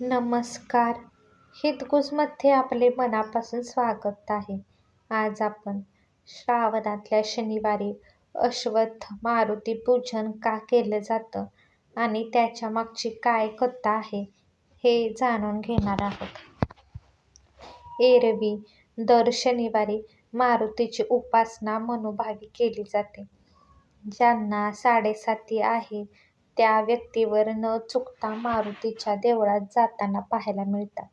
नमस्कार. हितगुजमध्ये आपले मनापासून स्वागत आहे. आज आपण श्रावणातल्या शनिवारी अश्वत्थ मारुती पूजन का केलं जातं आणि त्याच्या मागची काय कथा आहे हे जाणून घेणार आहोत. एरवी दर शनिवारी मारुतीची उपासना मनोभावी केली जाते. ज्यांना साडेसाती आहे त्या व्यक्तीवर न चुकता मारुतीच्या देवळात जाताना पाहायला मिळतात.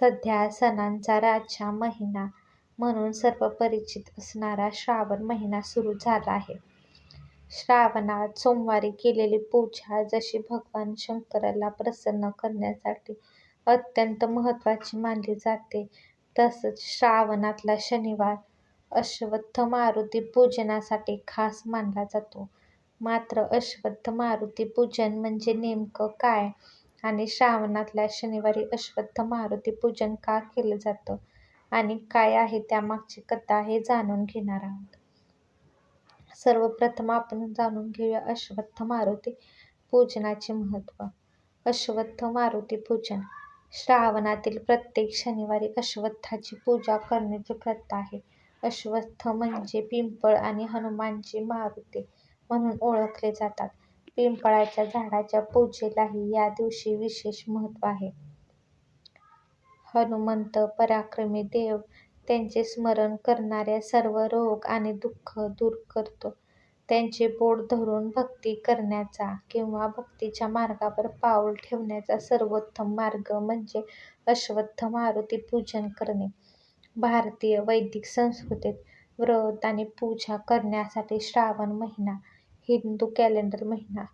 सध्या सणांचा राजा महिना म्हणून सर्व परिचित असणारा श्रावण महिना सुरू झाला आहे. श्रावणात सोमवारी केलेली पूजा जशी भगवान शंकराला प्रसन्न करण्यासाठी अत्यंत महत्त्वाची मानली जाते तसंच श्रावणातला शनिवार अश्वत्थ मारुती पूजनासाठी खास मानला जातो. मात्र अश्वत्थ मारुती पूजन म्हणजे नेमकं काय आणि श्रावणातल्या शनिवारी अश्वत्थ मारुती पूजन का केलं जातं आणि काय आहे त्यामागची कथा हे जाणून घेणार आहोत. सर्वप्रथम आपण जाणून घेऊया अश्वत्थ मारुती पूजनाचे महत्त्व. अश्वत्थ मारुती पूजन श्रावणातील प्रत्येक शनिवारी अश्वत्थाची पूजा करण्याची प्रथा आहे. अश्वत्थ म्हणजे पिंपळ आणि हनुमानची मारुती म्हणून ओळखले जातात. पिंपळाच्या झाडाच्या पूजेलाही या दिवशी विशेष महत्त्व आहे. हनुमंत पराक्रमी देव त्यांचे स्मरण करणाऱ्या सर्व रोग आणि दुःख दूर करतो. त्यांचे बोट धरून भक्ती करण्याचा किंवा भक्तीच्या मार्गावर पाऊल ठेवण्याचा सर्वोत्तम मार्ग म्हणजे अश्वत्थ मारुती पूजन करणे. भारतीय वैदिक संस्कृतीत व्रत आणि पूजा करण्यासाठी श्रावण महिना हिंदू कॅलेंडर महिना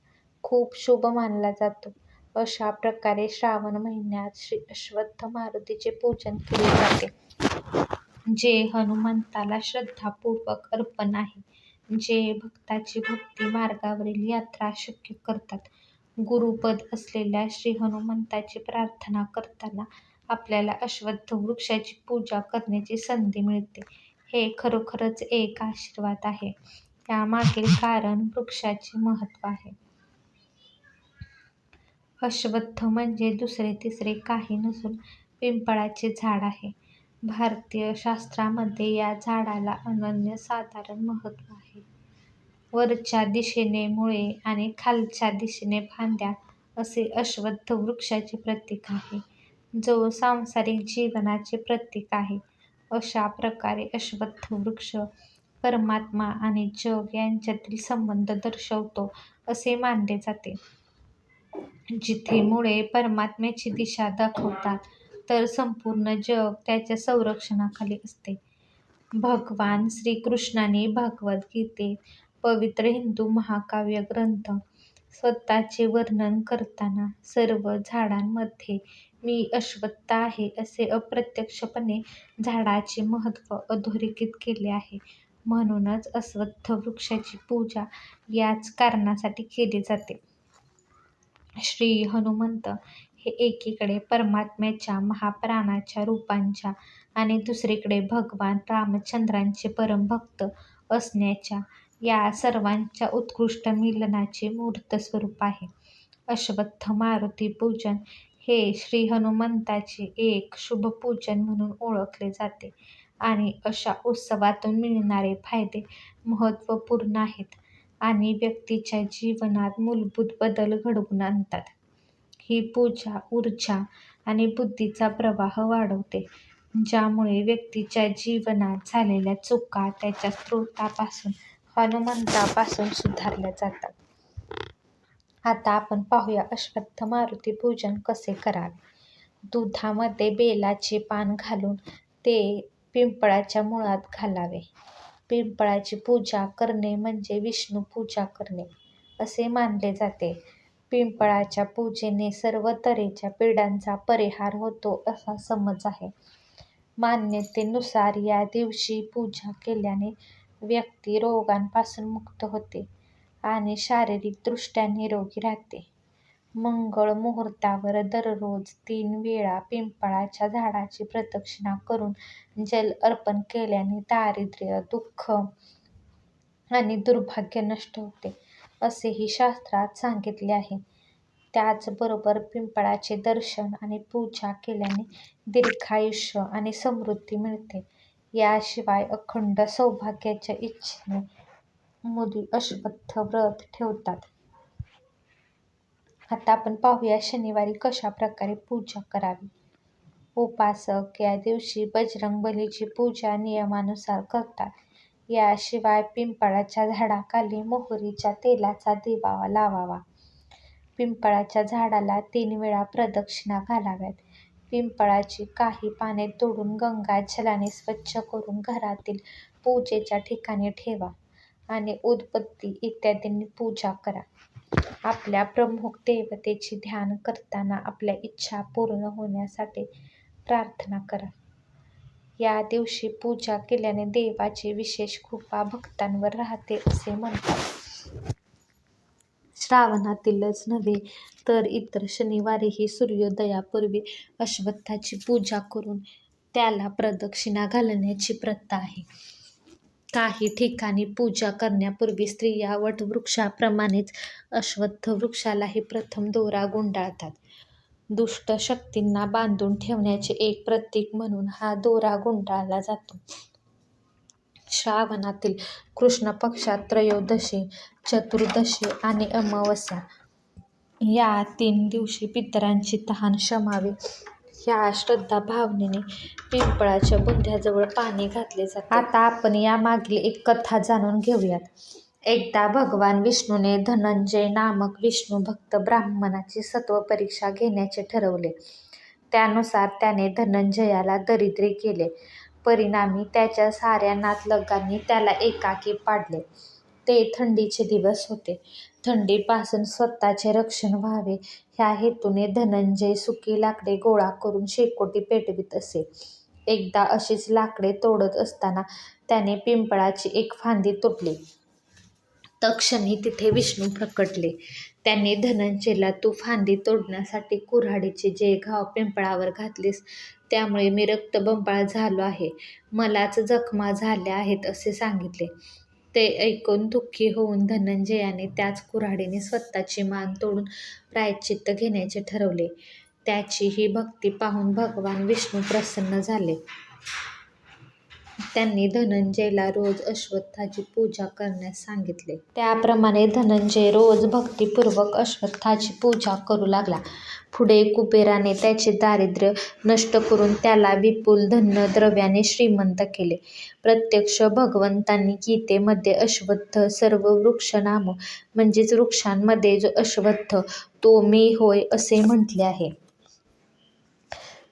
खूप शुभ मानला जातो. अशा प्रकारे श्रावण महिन्यात श्री अश्वत्थ मारुतीचे पूजन केले जाते. जे हनुमंताला श्रद्धापूर्वक अर्पण आहे. जे भक्ताची भक्ती मार्गावरील यात्रा शक्य करतात. गुरुपद असलेल्या श्री हनुमंताची प्रार्थना करताना आपल्याला अश्वत्थ वृक्षाची पूजा करण्याची संधी मिळते. हे खरोखरच एक आशीर्वाद आहे. यामागील कारण वृक्षाचे महत्त्व आहे. अश्वत्थ म्हणजे दुसरे तिसरे काही नसून पिंपळाचे झाड आहे. भारतीय शास्त्रामध्ये या झाडाला अनन्यसाधारण महत्त्व आहे. वरच्या दिशेने मुळे आणि खालच्या दिशेने फांद्या असे अश्वत्थ वृक्षाचे प्रतीक आहे, जो सांसारिक जीवनाचे प्रतीक आहे. अशा प्रकारे अश्वत्थ वृक्ष परमात्मा आणि जग यांच्यातील संबंध दर्शवतो असे मानले जाते. जिथे मुळे परमात्म्याची दिशा दाखवतात तर संपूर्ण जग त्याच्या संरक्षणाखाली असते. भगवान श्रीकृष्णाने भगवद्गीतेत पवित्र हिंदू महाकाव्य ग्रंथ स्वतःचे वर्णन करताना सर्व झाडांमध्ये मी अश्वत्थ आहे असे अप्रत्यक्षपणे झाडाचे महत्त्व अधोरेखित केले आहे. म्हणूनच अश्वत्थ वृक्षाची पूजा याच कारणासाठी केली जाते. श्री हनुमंत हे एकीकडे परमात्म्याच्या महाप्राणाच्या रूपांच्या आणि दुसरीकडे भगवान रामचंद्रांचे परमभक्त असण्याच्या या सर्वांच्या उत्कृष्ट मिलनाचे मूर्त स्वरूप आहे. अश्वत्थ मारुती पूजन हे श्री हनुमंताचे एक शुभ पूजन म्हणून ओळखले जाते आणि अशा उत्सवातून मिळणारे फायदे महत्त्वपूर्ण आहेत आणि व्यक्तीच्या जीवनात मूलभूत बदल घडवून आणतात. ही पूजा ऊर्जा आणि बुद्धीचा प्रवाह वाढवते, ज्यामुळे व्यक्तीच्या जीवनात झालेल्या चुका त्याच्या स्रोतापासून हनुमंतापासून सुधारल्या जातात. आता आपण पाहूया अश्वत्थ मारुती पूजन कसे करावे. दुधामध्ये बेलाचे पान घालून ते पिंपळाच्या मुळात घालावे. पिंपळाची पूजा करणे म्हणजे विष्णू पूजा करणे असे मानले जाते. पिंपळाच्या पूजेने सर्व तऱ्हेच्या पीडांचा परिहार होतो असा समज आहे. मान्यतेनुसार या दिवशी पूजा केल्याने व्यक्ती रोगांपासून मुक्त होते आणि शारीरिकदृष्ट्या निरोगी राहते. मंगळ मुहूर्तावर दररोज तीन वेळा पिंपळाच्या झाडाची प्रदक्षिणा करून जल अर्पण केल्याने दारिद्र्य, दुःख आणि दुर्भाग्य नष्ट होते, असेही शास्त्रात सांगितले आहे. त्याचबरोबर पिंपळाचे दर्शन आणि पूजा केल्याने दीर्घायुष्य आणि समृद्धी मिळते. याशिवाय अखंड सौभाग्याच्या इच्छेने मुली अश्वत्थ व्रत ठेवतात. आता आपण पाहूया शनिवारी कशा प्रकारे पूजा करावी. उपासक या दिवशी बजरंगबलीची पूजा नियमानुसार करतात. याशिवाय पिंपळाच्या झाडाखाली मोहरीच्या तेलाचा दिवा लावावा. पिंपळाच्या झाडाला तीन वेळा प्रदक्षिणा घालाव्यात. पिंपळाची काही पाने तोडून गंगा जलाने स्वच्छ करून घरातील पूजेच्या ठिकाणी ठेवा आणि उदबत्ती इत्यादींनी पूजा करा. आपल्या प्रमुख देवतेचे ध्यान करताना आपल्या इच्छा पूर्ण होण्यासाठी प्रार्थना करा. या दिवशी पूजा केल्याने देवाची विशेष कृपा भक्तांवर राहते असे म्हणतात. श्रावणातीलच नव्हे तर इतर शनिवारीही सूर्योदयापूर्वी अश्वत्थाची पूजा करून त्याला प्रदक्षिणा घालण्याची प्रथा आहे. काही ठिकाणी पूजा करण्यापूर्वी स्त्रिया वटवृक्षाप्रमाणेच अश्वत्थ वृक्षालाही प्रथम दोरा गुंडाळतात. दुष्ट शक्तींना बांधून ठेवण्याचे एक प्रतीक म्हणून हा दोरा गुंडाळला जातो. श्रावणातील कृष्ण पक्षात त्रयोदशी, चतुर्दशी आणि अमावास्या या तीन दिवशी पितरांची तहान शमावी या श्रद्धाभावनेने पिंपळाच्या बुंध्याजवळ पाणी घातले जाते. आता आपण यामागील एक कथा जाणून घेऊयात. एकदा भगवान विष्णूने धनंजय नामक विष्णू भक्त ब्राह्मणाची सत्त्वपरीक्षा घेण्याचे ठरवले. त्यानुसार त्याने धनंजयाला दरिद्री केले. परिणामी त्याच्या साऱ्या नातलगांनी त्याला एकाकी पाडले. ते थंडीचे दिवस होते. थंडीपासून स्वतःचे रक्षण व्हावे ह्या हेतूने धनंजय सुकी लाकडे गोळा करून शेकोटी पेटवीत असे. एकदा अशीच लाकडे तोडत असताना त्याने पिंपळाची एक फांदी तुटली. तत्क्षणी तिथे विष्णू प्रकटले. त्यांनी धनंजयला तू फांदी तोडण्यासाठी कुऱ्हाडीचे जे घाव पिंपळावर घातलेस त्यामुळे मी रक्तबंबाळ झालो आहे. मलाच जखमा झाल्या आहेत असे सांगितले. ते ऐकून दुःखी होऊन धनंजयाने त्याच कुऱ्हाडीने स्वतःची मान तोडून प्रायश्चित्त घेण्याचे ठरवले. त्याची ही भक्ती पाहून भगवान विष्णू प्रसन्न झाले. त्यांनी धनंजयला रोज अश्वत्थाची पूजा करण्यास सांगितले. त्याप्रमाणे धनंजय रोज भक्तिपूर्वक अश्वत्थाची पूजा करू लागला. पुढे कुबेराने त्याचे दारिद्र्य नष्ट करून त्याला विपुल धनद्रव्याने श्रीमंत केले. प्रत्यक्ष भगवंतांनी गीतेमध्ये अश्वत्थ सर्व वृक्षनामं म्हणजेच वृक्षांमध्ये जो अश्वत्थ तो मी होय असे म्हटले आहे.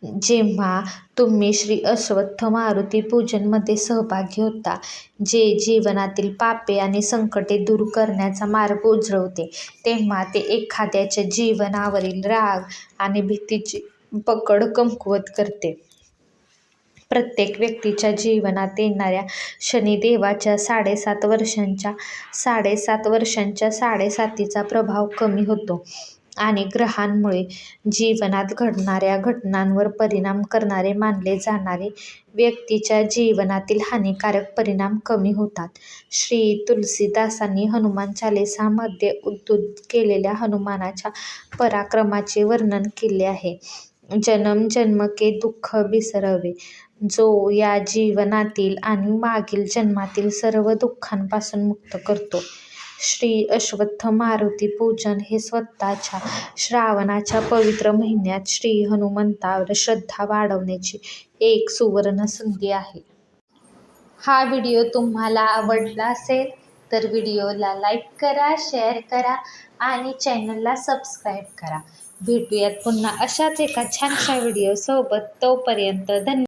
जेव्हा तुम्ही श्री अश्वत्थ मारुती पूजनमध्ये सहभागी होता, जे जीवनातील पापे आणि संकटे दूर करण्याचा मार्ग उजळवते, तेव्हा ते एखाद्याच्या जीवनावरील राग आणि भीतीची पकड कमकुवत करते. प्रत्येक व्यक्तीच्या जीवनात येणाऱ्या शनिदेवाच्या साडेसात वर्षांच्या साडेसात वर्षांच्या साडेसातीचा प्रभाव कमी होतो आणि ग्रहांमुळे जीवनात घडणाऱ्या घटनांवर परिणाम करणारे मानले जाणारे व्यक्तीच्या जीवनातील हानिकारक परिणाम कमी होतात. श्री तुलसीदासांनी हनुमान चालीसामध्ये उद्धृत केलेल्या हनुमानाच्या पराक्रमाचे वर्णन केले आहे. जन्म जन्म के दुःख बिसरवे, जो या जीवनातील आणि मागील जन्मातील सर्व दुःखांपासून मुक्त करतो. श्री अश्वत्थ मारुती पूजन हे स्वतःच्या श्रावणाच्या पवित्र महिन्यात श्री हनुमंतावर श्रद्धा वाढवण्याची एक सुवर्ण संधी आहे. हा व्हिडिओ तुम्हाला आवडला असेल तर व्हिडिओला लाईक करा, शेअर करा आणि चॅनलला सबस्क्राईब करा. भेटूयात पुन्हा अशाच एका छानशा व्हिडिओ सोबत. तोपर्यंत धन्यवाद.